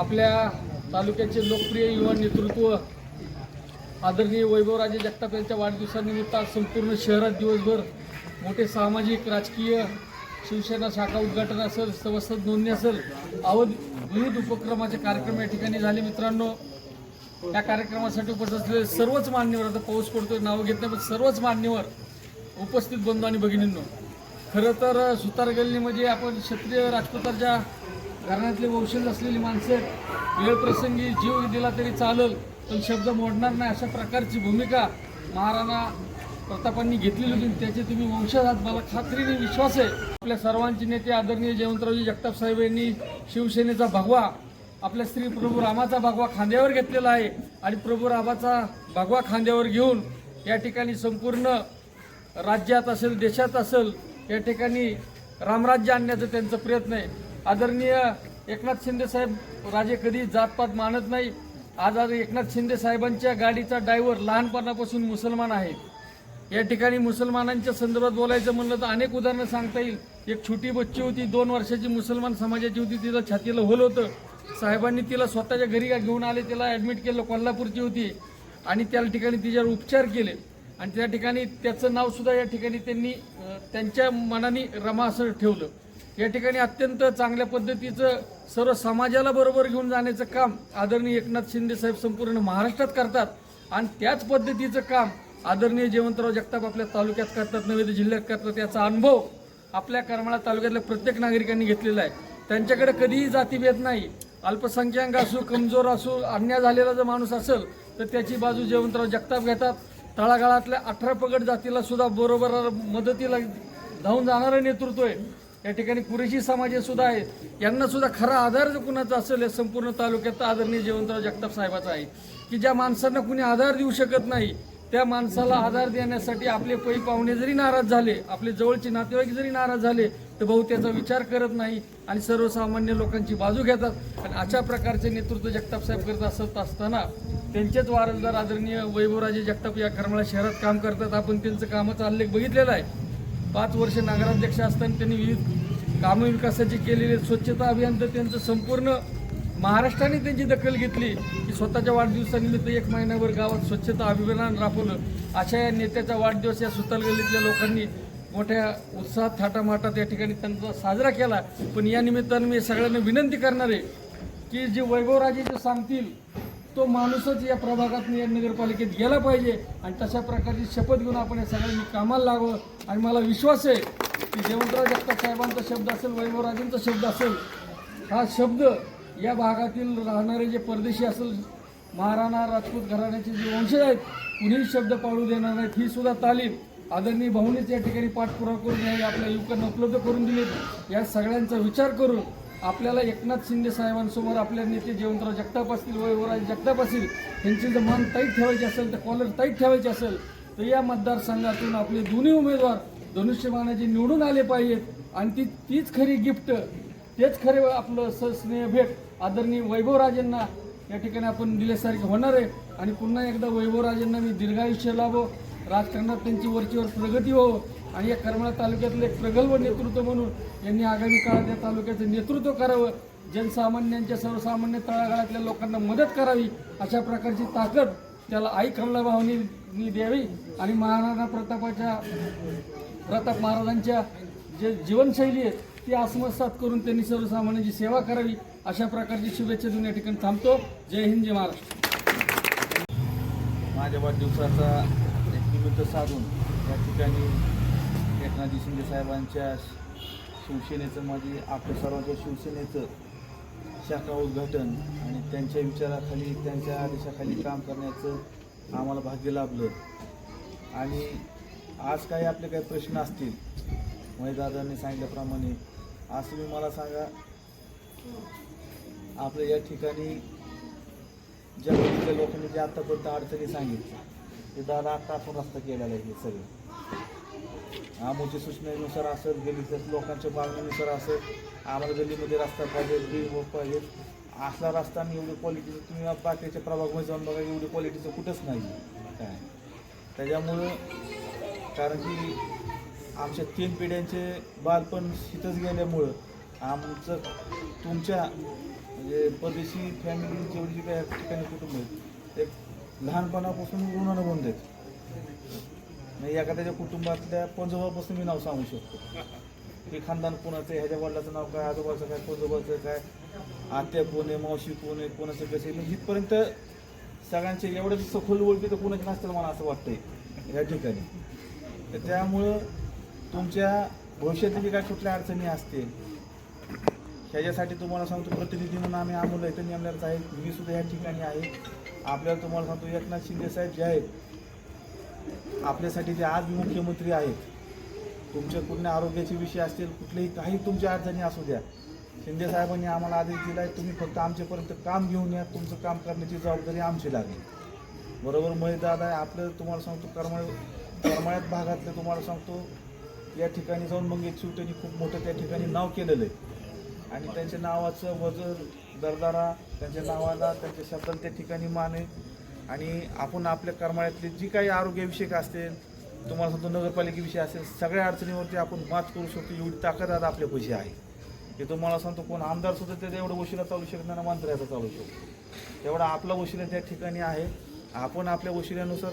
आपल्या तालुक्याचे लोकप्रिय युवा नेतृत्व आदरणीय वैभवराजे जगताप यांच्या वाढदिवसानिमित्त आज संपूर्ण शहरात दिवसभर मोठे सामाजिक राजकीय शिवसेना शाखा उद्घाटन असेल सभासद नोंदणी असेल अवध विविध उपक्रमाचे कार्यक्रम या ठिकाणी झाले. मित्रांनो या कार्यक्रमासाठी उपस्थित असलेले सर्वच मान्यवर आता पाऊस पडतोय नावं घेत नाही पण सर्वच मान्यवर उपस्थित बंधू आणि भगिनींनो. खरं तर सुतार गल्लीमध्ये म्हणजे आपण क्षत्रिय राजपुताच्या घराण्यातले वंशज असलेली माणसं आहेत. वेळप्रसंगी जीव दिला तरी चालल पण शब्द मोडणार नाही अशा प्रकारची भूमिका महाराणा प्रतापांनी घेतलेली होती. त्याचे तुम्ही वंशज आहात मला खात्रीने विश्वास आहे. आपल्या सर्वांचे नेते आदरणीय जयवंतरावजी जगताप साहेब यांनी शिवसेनेचा भगवा आपल्या श्री प्रभू रामाचा भगवा खांद्यावर घेतलेला आहे. आणि प्रभू रामाचा भगवा खांद्यावर घेऊन या ठिकाणी संपूर्ण राज्यात असेल देशात असेल या ठिकाणी रामराज्य आणण्याचा त्यांचा प्रयत्न आहे. आदरणीय एकनाथ शिंदे साहेब राजे कधी जातपात मानत नाही. आज आज एकनाथ शिंदे साहेबांच्या गाडीचा ड्रायव्हर लहानपणापासून मुसलमान आहे. या ठिकाणी मुसलमानांच्या संदर्भात बोलायचं म्हणलं तर अनेक उदाहरणं सांगता येईल. एक छोटी बच्ची होती दोन वर्षाची मुसलमान समाजाची होती तिला छातीला होल होतं. साहेबांनी तिला स्वतःच्या घरी घेऊन आले तिला ॲडमिट केलं कोल्हापूरची होती. आणि त्या ठिकाणी तिच्यावर उपचार केले. आणि त्या ठिकाणी त्याचं नावसुद्धा या ठिकाणी त्यांनी त्यांच्या मनाने रमा असं ठेवलं. या ठिकाणी अत्यंत चांगल्या पद्धतीचं सर्व समाजाला बरोबर घेऊन जाण्याचं काम आदरणीय एकनाथ शिंदे साहेब संपूर्ण महाराष्ट्रात करतात. आणि त्याच पद्धतीचं काम आदरणीय जयवंतराव जगताप आपल्या तालुक्यात करतात नव्हे तर जिल्ह्यात करतात. याचा अनुभव आपल्या करमाळा तालुक्यातल्या प्रत्येक नागरिकांनी घेतलेला आहे. त्यांच्याकडे कधीही जातीभेद नाही. अल्पसंख्याक असो कमजोर असो अन्याय झालेला जर माणूस असेल तर त्याची बाजू जयवंतराव जगताप घेतात. तळागाळातल्या अठरा पगड जातीला सुद्धा बरोबर मदतीला धावून जाणारं नेतृत्व आहे. या ठिकाणी कुरेशी समाज सुद्धा आहे. यांना सुद्धा खरा आधार जर कुणाचा असेल संपूर्ण तालुक्यात आदरणीय जयवंतराव जगताप साहेबाचा आहे. की ज्या माणसांना कुणी आधार देऊ शकत नाही त्या माणसाला आधार देण्यासाठी आपले पै पाहुणे जरी नाराज झाले आपले जवळचे नातेवाईक जरी नाराज झाले तर भाऊ त्याचा विचार करत नाही आणि सर्वसामान्य लोकांची बाजू घेतात. आणि अशा प्रकारचे नेतृत्व जगताप साहेब करत असत असताना त्यांचेच वारसदार आदरणीय वैभवराजे जगताप या करमाळा शहरात काम करतात. आपण त्यांचं कामाचा उल्लेख बघितलेला आहे. पाच वर्ष नगराध्यक्ष असताना त्यांनी विविध कामं विकासाची केलेली स्वच्छता अभियान तर त्यांचं संपूर्ण महाराष्ट्राने त्यांची दखल घेतली की स्वतःच्या वाढदिवसानिमित्त एक महिनाभर गावात स्वच्छता अभियान राबवलं. अशा या नेत्याचा वाढदिवस या सुताल गल्लीतल्या लोकांनी मोठ्या उत्साहात थाटामाटात या ठिकाणी त्यांचा साजरा केला. पण या निमित्तानं मी सगळ्यांना विनंती करणार आहे की जे वैभवराजे जे सांगतील तो माणूसच या प्रभागात या नगरपालिकेत गेला पाहिजे. आणि तशा प्रकारची शपथ घेऊन आपण या सगळ्यांनी कामाला लागवं. आणि मला विश्वास आहे की जयवंतराव जगताप साहेबांचा शब्द असेल वैभवराजेंचा शब्द असेल हा शब्द या भागातील राहणारे जे परदेशी असेल महाराणा राजपूत घराण्याचे जे वंशज आहेत कुणीही शब्द पाळू देणार नाहीत. ही सुद्धा तालीम आदरणीय भाऊनीच या ठिकाणी पाठपुरावा करून या आपल्या युवकांना उपलब्ध करून दिलेत. या सगळ्यांचा विचार करून आपल्याला एकनाथ शिंदे साहेबांसमोर आपल्या नेते जयवंतराव जगताप असतील वैभवराज जगताप असतील यांची जर मान ताईट ठेवायची असेल तर कॉलर ताईट ठेवायची असेल तर या मतदारसंघातून आपले दोन्ही उमेदवार धनुष्यबाणाचे निवडून आले पाहिजेत. आणि ती तीच खरी गिफ्ट तेच खरे आपलं सस्नेह भेट आदरणीय वैभवराजेंना या ठिकाणी आपण दिल्यासारखे होणार आहे. आणि पुन्हा एकदा वैभवराजेंना मी दीर्घायुष्य लाभो राजकारणात त्यांची वरचीवर प्रगती हो आणि या करमाळा तालुक्यातलं एक प्रगल्भ नेतृत्व म्हणून यांनी आगामी काळात या तालुक्याचं नेतृत्व करावं. जनसामान्यांच्या सर्वसामान्य तळागाळातल्या लोकांना मदत करावी अशा प्रकारची ताकद त्याला आई कमलाभावनी द्यावी आणि महाराणा प्रतापाच्या प्रताप महाराजांच्या जे जीवनशैली आहे ती आत्मसात करून त्यांनी सर्वसामान्यांची सेवा करावी अशा प्रकारची शुभेच्छा देऊन या ठिकाणी थांबतो. जय हिंद जय महाराष्ट्र. माझ्या वाढदिवसाचा एक निमित्त साधून या ठिकाणी एकनाथजी शिंदे साहेबांच्या शिवसेनेचं माझी आपल्या सर्वांच्या शिवसेनेचं शाखा उद्घाटन आणि त्यांच्या विचाराखाली त्यांच्या आदेशाखाली काम करण्याचं आम्हाला भाग्य लाभलं. आणि आज काही आपले काही प्रश्न असतील दादांनी सांगितल्याप्रमाणे आज तुम्ही मला सांगा आपल्या या ठिकाणी ज्या लोकांनी जे आत्तापर्यंत अडचणी सांगितल्या ते दादा आत्ता आपण रस्ता केलेला आहे हे सगळं. आमोच्या सूचनेनुसार असेल गल्लीच्या लोकांच्या मागणीनुसार असत आम्हाला गल्लीमध्ये रस्ता पाहिजे ड्रीम पाहिजे. असला रस्ता आणि एवढी क्वालिटीचं तुम्ही बाकीच्या प्रभागमध्ये जाऊन बघा एवढी क्वालिटीचं कुठंच नाही काय? त्याच्यामुळं कारण की आमच्या तीन पिढ्यांचे बालपण इथंच गेल्यामुळं आमचं तुमच्या जे परदेशी फॅमिली जेवढी जी काही ठिकाणी कुटुंब आहेत ते लहानपणापासून ऋणानं बंद आहेत नाही एखाद्याच्या कुटुंबातल्या पंजोबापासून मी नाव सांगू शकतो. की खानदान कोणाचं आहे ह्याच्या वडिलाचं नाव काय आजोबाचं काय पंजोबाचं काय आत्या कोण आहे मावशी कोण आहे कोणाचं कसं आहे? म्हणजे इथपर्यंत सगळ्यांचे एवढं सखोल ओळखी तर कोणाचे नसतील मला असं वाटतंय या ठिकाणी. तर त्यामुळं तुमच्या भविष्यातील जी काय कुठल्या अडचणी असतील ह्याच्यासाठी तुम्हाला सांगतो प्रतिनिधी म्हणून आम्ही अमोल इथं नेमल्याच आहे मी सुद्धा या ठिकाणी आहे. आपल्याला तुम्हाला सांगतो एकनाथ शिंदे साहेब जे आहेत आपल्यासाठी जे आज मुख्यमंत्री आहेत. तुमच्या कुठल्या आरोग्याचे विषय असतील कुठलेही काही तुमच्या अडचणी असू द्या. शिंदे साहेबांनी आम्हाला आदेश दिला आहे तुम्ही फक्त आमच्यापर्यंत काम घेऊन या तुमचं काम करण्याची जबाबदारी आमची लागली. बरोबर महेश दादा आहे आपलं तुम्हाला सांगतो करमाळ करमाळ्यात भागातलं तुम्हाला सांगतो या ठिकाणी जाऊन मग एक खूप मोठं त्या ठिकाणी नाव केलेलं आहे. आणि त्यांच्या नावाचं वजन दरदारा त्यांच्या नावाला त्यांच्या शब्दाला त्या ठिकाणी मान आहे. आणि आपण आपल्या करमाळ्यातले जी काही आरोग्यविषयक असतील तुम्हाला सांगतो नगरपालिकेविषयी असेल सगळ्या अडचणीवरती आपण मात करू शकतो एवढी ताकद आता आपल्या पैसे आहे. की तुम्हाला सांगतो कोण आमदार सुद्धा त्याचा एवढं वशिला चालू शकत नाही ना मंत्र्याचा चालू शकतो. तेवढा आपला वशिला त्या ठिकाणी आहे. आपण आपल्या वशिल्यानुसार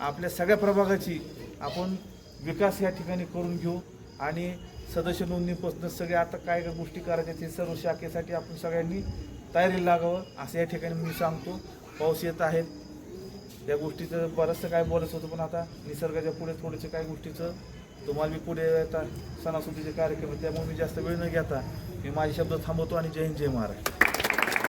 आपल्या सगळ्या प्रभागाची आपण विकास या ठिकाणी करून घेऊ आणि सदस्य नोंदणीपासून सगळे आता काय काय गोष्टी करायच्या ते सर्व शाखेसाठी आपण सगळ्यांनी तयारी लागावं असं या ठिकाणी मी सांगतो. पाऊस येत आहेत या गोष्टीचं बरंचसं काय बोलत होतं पण आता निसर्गाच्या पुढे थोडंसं काय गोष्टीचं तुम्हाला मी पुढे आता सणासुदीचे कार्यक्रम त्यामुळे मी जास्त वेळ न घेता मी माझे शब्द थांबवतो आणि जय हिंद जय महाराष्ट्र.